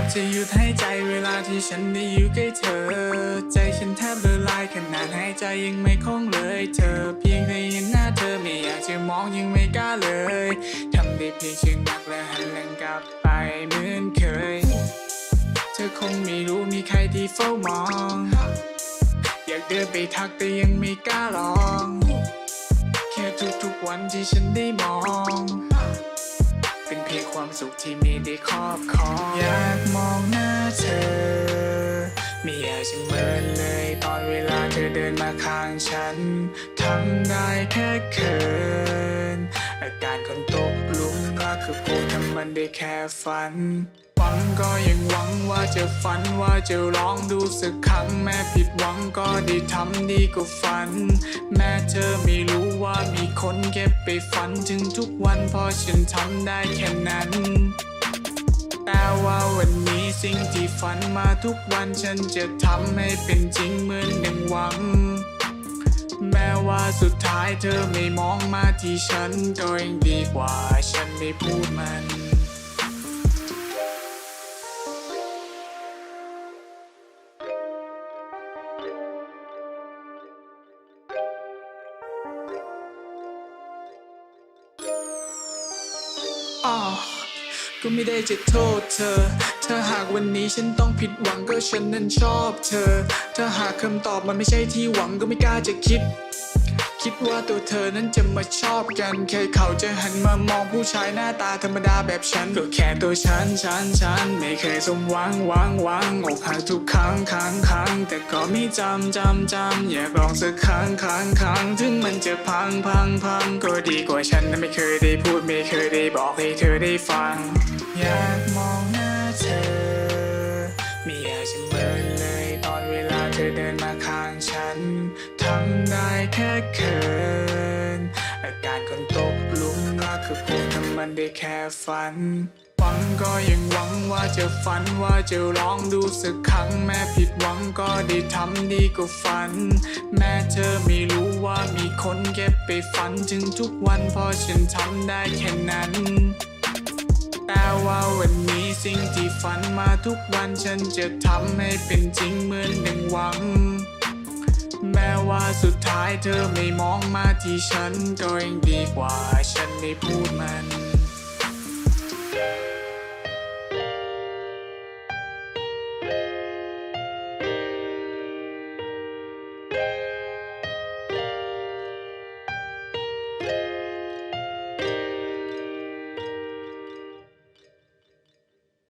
บจะหยุดให้ใจเวลาที่ฉันได้อยู่ใกล้เธอ ใจฉันแทบละลายขนาดหายใจยังไม่คล่องเลยเธอ เพียงได้เห็นหน้าเธอไม่อยากจะมองยังไม่กล้าเลยทำได้เพียงชื่นนักและหันหลังกลับไปเหมือนเคย เธอคงไม่รู้มีใครที่เฝ้ามอง อยากเดินไปทักแต่ยังไม่กล้าลอง แค่ทุกๆวันที่ฉันได้มอง ความสุขที่ม่ได้ครอบครองอยากมองหน้าเธอ ไม่อยากจะเมินเลยตอนเวลาเธอเดินมาข้างฉันทำได้แค่เขินอาการคนตกหลุมรักคือพูดทำมันได้แค่ฝันหวังก็ยังหวังว่าจะฝันว่าจะลองดูสักครั้งแม้ผิดหวังก็ได้ทำดีกว่าฝัน แม้เธอ คนเก็บไปฝันถึงทุกวันพอฉันทำได้แค่นั้น แต่ว่าวันนี้สิ่งที่ฝันมาทุกวันฉันจะทำให้เป็นจริงเหมือนดังหวัง แม้ว่าสุดท้ายเธอไม่มองมาที่ฉันก็ยังดีกว่าฉันไม่พูดมัน ก็ไม่ได้จะโทษเธอ ถ้าหากวันนี้ฉันต้องผิดหวังก็ฉันนั้นชอบเธอ ถ้าหากคำตอบมันไม่ใช่ที่หวังก็ไม่กล้าจะคิด คิดว่าตัวเธอนั้นจะมาชอบกัน แค่เขาจะหันมามองผู้ชายหน้าตาธรรมดาแบบฉัน ก็แค่ตัวฉันฉันฉันไม่เคยสมหวังหวังหวังอกหักทุกครั้งครั้งครั้งแต่ก็ไม่จำจำจำอยากลองสักครั้งครั้งครั้งถึงมันจะพังพังพังก็ดีกว่าฉันนั้นไม่เคยได้พูดไม่เคยได้บอกให้เธอได้ฟังอยากมอง ทำได้แค่เขินอาการคนตกหลุมรักคือพูดทำมันได้แค่ฝัน หวังก็ยังหวังว่าจะฝันว่าจะลองดูสักครั้ง แม้ผิดหวังก็ได้ทำดีกว่าฝัน แม้เธอไม่รู้ว่ามีคนเก็บไปฝันถึงทุกวันเพราะฉันทำได้แค่นั้นแต่ว่าวันนี้สิ่งที่ฝันมาทุกวันฉันจะทำให้เป็นจริงเหมือนดังหวัง แม้ว่าสุดท้ายเธอไม่มองมาที่ฉันก็ยังดีกว่า ฉันไม่พูดมัน